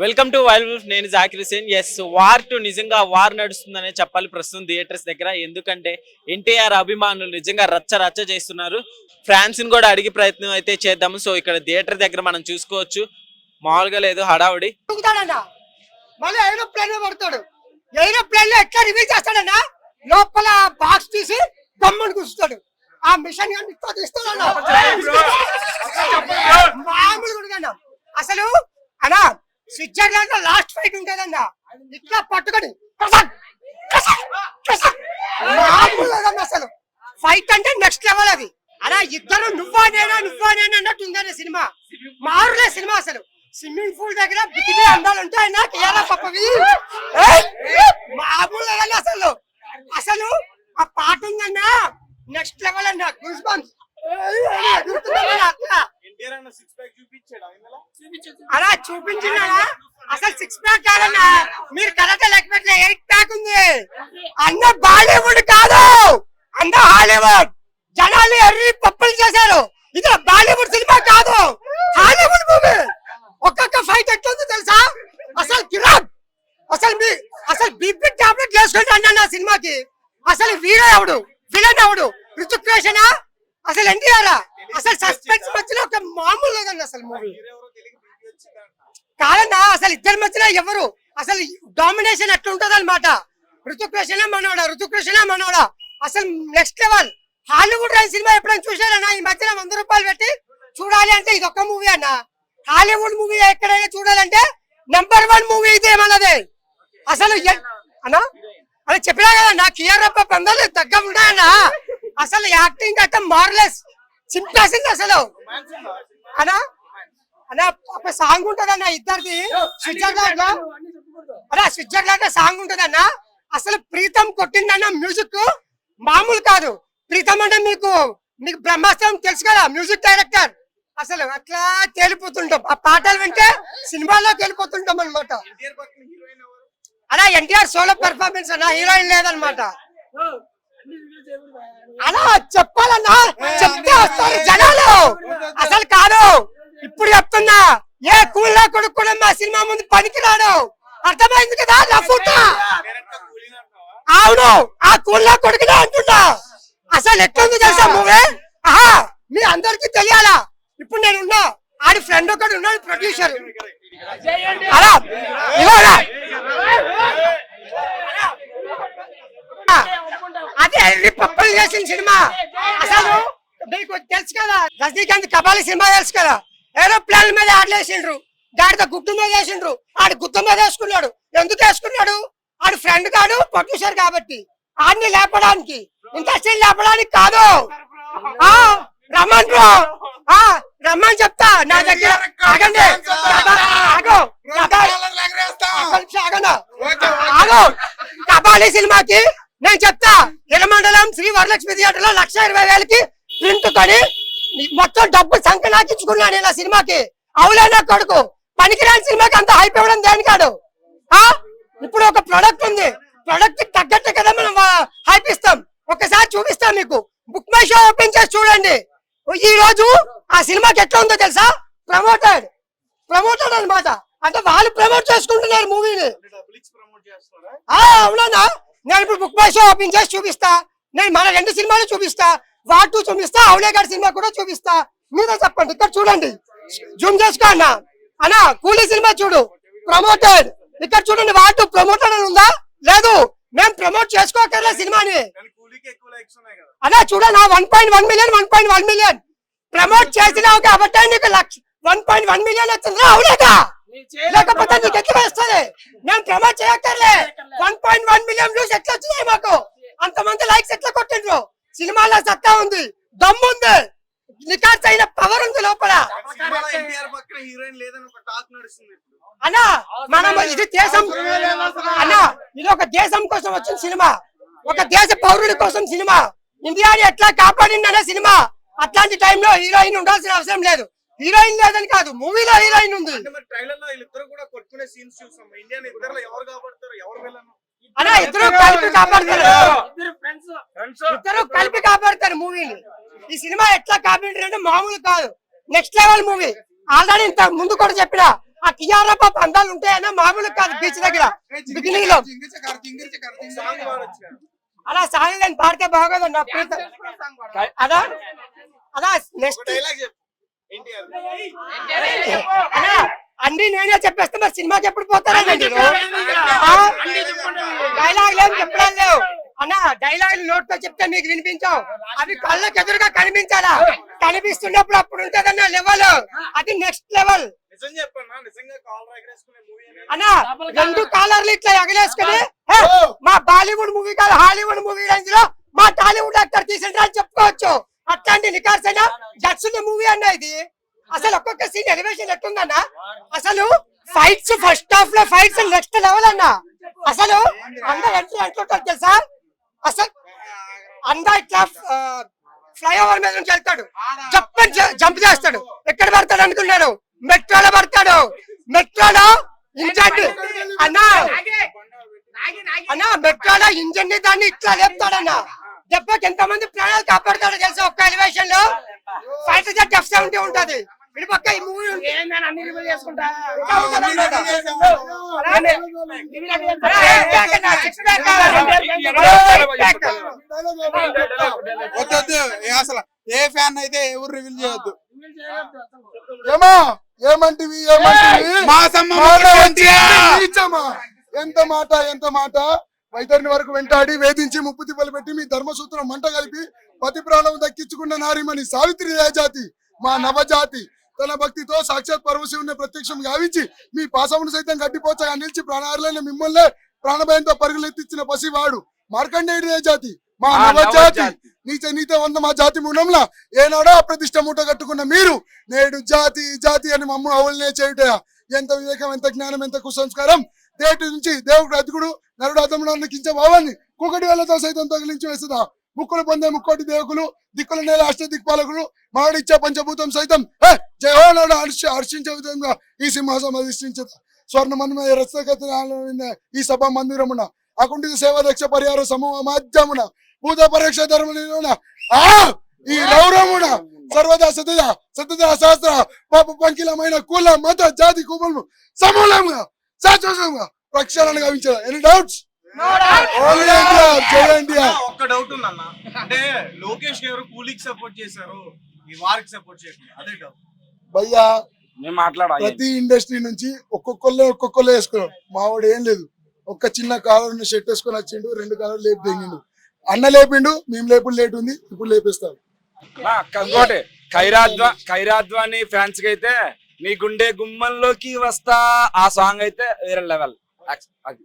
Welcome to wild wolf నేను Zakir Hussain yes war two నిజంగా war నడుస్తుందనే చెప్పాలి ప్రస్తుతం థియేటర్స్ దగ్గర. ఎందుకంటే ఎన్టీఆర్ అభిమానులు నిజంగా రచ్చ రచ్చ చేస్తున్నారు. ఫ్రాన్స్ని కూడా అడిగి ప్రయత్నం అయితే చేద్దాము. సో ఇక్కడ థియేటర్ దగ్గర మనం చూసుకోవచ్చు. మామూలుగా లేదు హడావుడి. మళ్ళీ ఏరోప్లేన్లో పడతాడు. ఏరోప్లేన్లో ఎట్లా రివీల్ చేస్తాడన్న లోపల బాక్స్ తీసి గమ్ముని కూర్చుతాడు ఆ మిషన్ అసలు అన్నా స్విట్జర్లాండ్లో లాస్ట్ ఫైట్ ఉంటదన్న. ఇట్లా పట్టుకొని మామూలు అసలు. ఫైట్ అంటే నెక్స్ట్ లెవెల్ అది. అలా ఇద్దరు నువ్వా నేనా నువ్వా నేనా అన్నట్టు ఉందనే సినిమా. మారులే సినిమా అసలు. స్విమ్మింగ్ పూల్ దగ్గర బికిని అందాలు ఉంటాయి నాకు ఎలా పప్పవి ఏయ్! మామూలు లేదన్న అసలు అసలు ఆ పాట ఉందన్నా నెక్స్ట్ లెవెల్ అన్న గూస్ బంప్స్ అలా చూపించిందా అసలు సిక్స్ ప్యాక్ కాదన్నా. మీరు కరెక్ట్ లెక్క పెట్టిన ఎయిట్ ప్యాక్ ఉంది. అన్న బాలీవుడ్ కాదు. అన్న హాలీవుడ్. జనాలు ఎర్రి పప్పులు చేశారు. ఇది బాలీవుడ్ సినిమా కాదు. Hollywood movie. ఒక్కొక్క ఫైట్ ఎట్లుంది తెలుసా? అసలు కిరాక్. అసలు మీ అసలు బీపీ టాబ్లెట్ వేసుకుంటా నా సినిమాకి. అసలు వీడో ఎవడు? విలన్ ఎవడు? ఋతుక్ రోషనా? అసలు ఎన్టీఆరా? అసలు సస్పెన్స్ మధ్యలో ఒక మామూలు లేదండి అసలు మూవీ కాదన్నా అసలు ఇద్దరి ఎవరు? అసలు డామినేషన్ ఎట్లుంటది అనమాట ఋతుకృష్ణ రోషనా మనోడా ఋతుక్ మనోడా? అసలు నెక్స్ట్ లెవెల్ హాలీవుడ్ రైన్ సినిమా ఎప్పుడైనా చూసారన్నా ఈ మధ్యన వంద రూపాయలు పెట్టి చూడాలి అంటే ఇది ఒక్క మూవీ అన్న? హాలీవుడ్ మూవీ ఎక్కడైనా చూడాలంటే నెంబర్ వన్ మూవీ ఇది ఏమన్నది? అసలు అన్నా? అదే చెప్పినా కదా నా కియరప్ప పందాలు తగ్గ ఉన్నాయన్నా అసలు యాక్టింగ్ అయితే మార్లెస్ చింపేసింది అసలు. అనా అన్నా ఒక సాంగ్ ఉంటదన్న ఇద్దరిది. స్విట్జర్లాండ్లో అన్నా స్విట్జర్లాండ్లో సాంగ్ ఉంటదన్న. అసలు ప్రీతం కొట్టిందన్న మ్యూజిక్ మామూలు కాదు. ప్రీతం అంటే మీకు మీకు బ్రహ్మాస్త్రం తెలుసు కదా మ్యూజిక్ డైరెక్టర్ అసలు అట్లా తేలిపోతుంటాం. ఆ పాటలు వింటే సినిమాలోకి వెళ్ళిపోతుంటాం అనమాట అలా ఎన్టీఆర్ సోలో పెర్ఫార్మెన్స్ అన్న హీరోయిన్ లేదనమాట అలా చెప్పాలన్నా చెప్తే వస్తారు జనాలు. అసలు కాదు. ఇప్పుడు చెప్తున్నా ఏ కూల కొడుకు కూడా మా సినిమా ముందు పనికిరాడు. అర్థమైంది కదా నా అవును ఆ కూల కొడుకునే అంటున్నా. అసలు ఎట్లుంది తెలుసా మూవీ? ఆహా మీ అందరికి తెలియాలా? ఇప్పుడు నేను ఉన్నా ఆడి ఫ్రెండ్ ఒకటి ఉన్నాడు ప్రొడ్యూసర్. అలా ఇవాళ అదే పప్పులు చేసిన సినిమా. అసలు మీకు తెలుసు కదా రజనీకాంత్ కబాలి సినిమా తెలుసు కదా. ఏరోప్లేన్ మీద ఆడలేసిండ్రు. దాడితో గుట్టు మీద వేసిండ్రు. ఆడు గుట్టు మీద వేసుకున్నాడు. ఎందుకు వేసుకున్నాడు? ఆడు ఫ్రెండ్ కాడు ప్రొడ్యూసర్ కాబట్టి. ఆడిని లేపడానికి. ఇండస్ట్రీ లేపడానికి కాదు. ఆ రమ్మన్ బ్రో. ఆ రమ్మని చెప్తా. నా దగ్గర ఆగండి. ఆగో. ఆగు. కబాలీ సినిమాకి నేను చెప్తా. ఇరమండలం శ్రీ వరలక్ష్మి థియేటర్లో లక్ష ఇరవై వేలకి ప్రింట్ కొని మొత్తం డబ్బు సంఖ నాకించుకున్నాను ఇలా సినిమాకి. అవులేనా కొడుకు? పనికిరాని సినిమాకి అంత హైప్ ఇవ్వడం దేని కాదు ఆ? ఇప్పుడు ఒక ప్రొడక్ట్ ఉంది. ప్రొడక్ట్ తగ్గట్టు కదా మనం హైప్ ఇస్తాం. ఒకసారి చూపిస్తాం మీకు. బుక్ మై షో ఓపెన్ చేసి చూడండి. ఈ రోజు ఆ సినిమాకి ఎట్లా ఉందో తెలుసా? ప్రమోటెడ్ ప్రమోటెడ్ అన్నమాట. అంటే వాళ్ళు ప్రమోట్ చేసుకుంటున్నారు మూవీని ఆ అవునా నేను ఇప్పుడు బుక్ మై షో ఓపెన్ చేసి చూపిస్తా. నేను మన రెండు సినిమాలు చూపిస్తా. వాట్ టూ చూపిస్తా అవులే గారి సినిమా కూడా చూపిస్తా. మీరే చెప్పండి ఇక్కడ చూడండి. జూమ్ చేసుకో అన్న. అన్న కూలీ సినిమా చూడు. ప్రమోటెడ్ ఇక్కడ చూడండి వాట్ ప్రమోటెడ్ అని ఉందా? లేదు. మేము ప్రమోట్ చేసుకోకర్లే సినిమాని. అలా చూడనా one point one million one point one million promote చేసినావు కాబట్టి నీకు lakh one point one million వచ్చింది. అవులేదా లేకపోతే నీకు ఎట్లా వస్తుంది? నేను promote చేయక్కర్లే. One point one million views ఎట్లా వచ్చినాయి మాకు? అంతమంది లైక్స్ ఎట్లా కొట్టిండ్రు? సినిమాలో సత్తా ఉంది దమ్ము ఉంది. నికార్స్ అయిన పవర్ ఉంది లోపల. అన్నా మనం ఇది దేశం అన్నా ఇది ఒక దేశం కోసం వచ్చిన సినిమా. ఒక దేశ పౌరుడి కోసం సినిమా. ఇండియాని ఎట్లా కాపాడిందనే సినిమా. అట్లాంటి టైంలో హీరోయిన్ ఉండాల్సిన అవసరం లేదు. హీరోయిన్ లేదని కాదు మూవీలో హీరోయిన్ ఉంది. ట్రైలర్లో కూడా కొట్టుకునే సీన్స్ చూసాం ఇద్దరు ఎవరు కాబడతారు ఎవరు వెళ్ళను అన్నా ఇద్దరు కలిపి కాపాడతారు. ఇద్దరు కలిపి కాపాడతారు మూవీని ఈ సినిమా ఎట్లా కాపాడారు అంటే మామూలు కాదు. నెక్స్ట్ లెవెల్ మూవీ ఆల్రెడీ ఇంత ముందు కూడా చెప్పిన ఆ కియారా పాప అందాలు ఉంటాయన్నా మామూలు కాదు బీచ్ దగ్గర. బిగినింగ్లో. అలా సాంగ్ నేను పాడితే బాగోదు నా ప్రీత. అదా? అదా? నెక్స్ట్ డైలాగ్ చెప్పు. ఎన్టీఆర్. అన్నా అన్ని నేనే చెప్పేస్తే మరి సినిమాకి ఎప్పుడు పోతారండి డైలాగ్ లేవు చెప్పడం లేవు అన్న డైలాగ్ నోట్తో చెప్తే మీకు వినిపించావు అవి కళ్ళకి ఎదురుగా కనిపించాలా కనిపిస్తున్నప్పుడు అప్పుడు ఉంటదన్న లెవెల్ అది నెక్స్ట్ లెవెల్ అన్న రెండు కాలర్లు ఇట్లా ఎగలేసుకుని మా బాలీవుడ్ మూవీ కాదు హాలీవుడ్ మూవీ రేంజ్లో మా టాలీవుడ్ యాక్టర్ తీసిన అని చెప్పుకోవచ్చు. అట్లాంటి నికార్సైన జడ్స్ మూవీ అన్న ఇది. అసలు ఒక్కొక్క సీన్ ఎలివేషన్ ఎట్టుందన్న అసలు ఫైట్స్ ఫస్ట్ హాఫ్లో ఫైట్స్ నెక్స్ట్ లెవెల్ అన్న. అసలు అందరు ఎంట్రీ అంటుంటారు తెలుసా? అసలు అంద ఇట్లా ఫ్లైఓవర్ మీద నుంచి వెళ్తాడు. జంప్ జంప్ చేస్తాడు. ఎక్కడ పడతాడు అనుకున్నారు మెట్రోలో పడతాడు. మెట్రోలో ఇంజన్ అన్నా అన్నా మెట్రోలో ఇంజన్ని దాన్ని ఇట్లా లేపుతాడన్న. దెబ్బకి ఎంత మంది ప్రాణాలు కాపాడుతాడో తెలుసా ఒక్క ఎలివేషన్లో? ఫైవ్ జెట్ ఎఫ్ సెవెంటీ ఉంటది. పక్క ఈ మూవీ వద్దొద్దు ఏ అసలు ఏ ఫ్యాన్ అయితే ఎవరు రివీల్ చేయొద్దు. ఏమా? ఏమంటివి? ఎంత మాట ఎంత మాట? వైతరిని వరకు వెంటాడి వేధించి ముప్పు తిప్పలు పెట్టి మీ ధర్మసూత్రం మంట కలిపి పతి ప్రాణం దక్కించుకున్న నారిమణి సావిత్రి జాతి మా నవజాతి. తన భక్తితో సాక్షాత్ పరమశివుని ప్రత్యక్షం గావించి మీ పాసమును సైతం గడ్డిపోచగా నిలిచి ప్రాణారులైన మిమ్మల్ని ప్రాణభయంతో పరుగులెత్తించిన పసివాడు మార్కండేయుడి జాతి మా నవజాతి. నీచ నీత వంద మా జాతి మూలంలా ఏనాడో అప్రతిష్ట మూట కట్టుకున్న మీరు నేడు జాతి జాతి అని మమ్మ అవులనే చేయుట. ఎంత వివేకం ఎంత జ్ఞానం ఎంత కుసంస్కారం. దేటి నుంచి దేవుడు అతికుడు నరుడు అతముడు కించ భావాన్ని కుకటి వేలతో సైతం తగిలించి వేస్తుందా ముక్కులు పొందే ముక్కోటి దేవకులు దిక్కుల నేల అష్ట దిక్పాలకులు మాడిచ్చే పంచభూతం సైతం హే జయహోనాడు హర్ష హర్షించే విధంగా ఈ సింహాసం అధిష్ఠించదు స్వర్ణమన్మయ రసగత ఈ సభ మందిరమున అకుంఠిత సేవా దక్ష పరిహార సమూహ మాధ్యమున భూత పరీక్ష ధర్మమున ఆ ఈ రౌరమున సర్వదా సతద సతద శాస్త్ర పాప పంకిలమైన కుల మత జాతి కుమలు సమూలంగా శాశ్వతంగా ప్రక్షాళన గావించారు. ఎనీ డౌట్స్ ఒక్క డౌట్ ఉందన్న అంటే లోకేష్ గారు కూలీకి సపోర్ట్ చేశారు ఈ వారికి సపోర్ట్ చేయకుండా అదే డౌట్ భయ్యా ప్రతి ఇండస్ట్రీ నుంచి ఒక్కొక్కళ్ళు ఒక్కొక్కళ్ళు వేసుకున్నాడు మావాడు ఏం లేదు. ఒక్క చిన్న కాలర్ షర్ట్ వేసుకొని వచ్చిండు రెండు కాలర్ లేపి తెంగిండు. అన్న లేపిండు మేము లేపుడు లేట్ ఉంది ఇప్పుడు లేపిస్తాం. ఇంకోటి ఖైరాద్వా ఖైరాద్వాని ఫ్యాన్స్కి అయితే మీ గుండె గుమ్మంలోకి వస్తా ఆ సాంగ్ అయితే వేరే లెవెల్ అది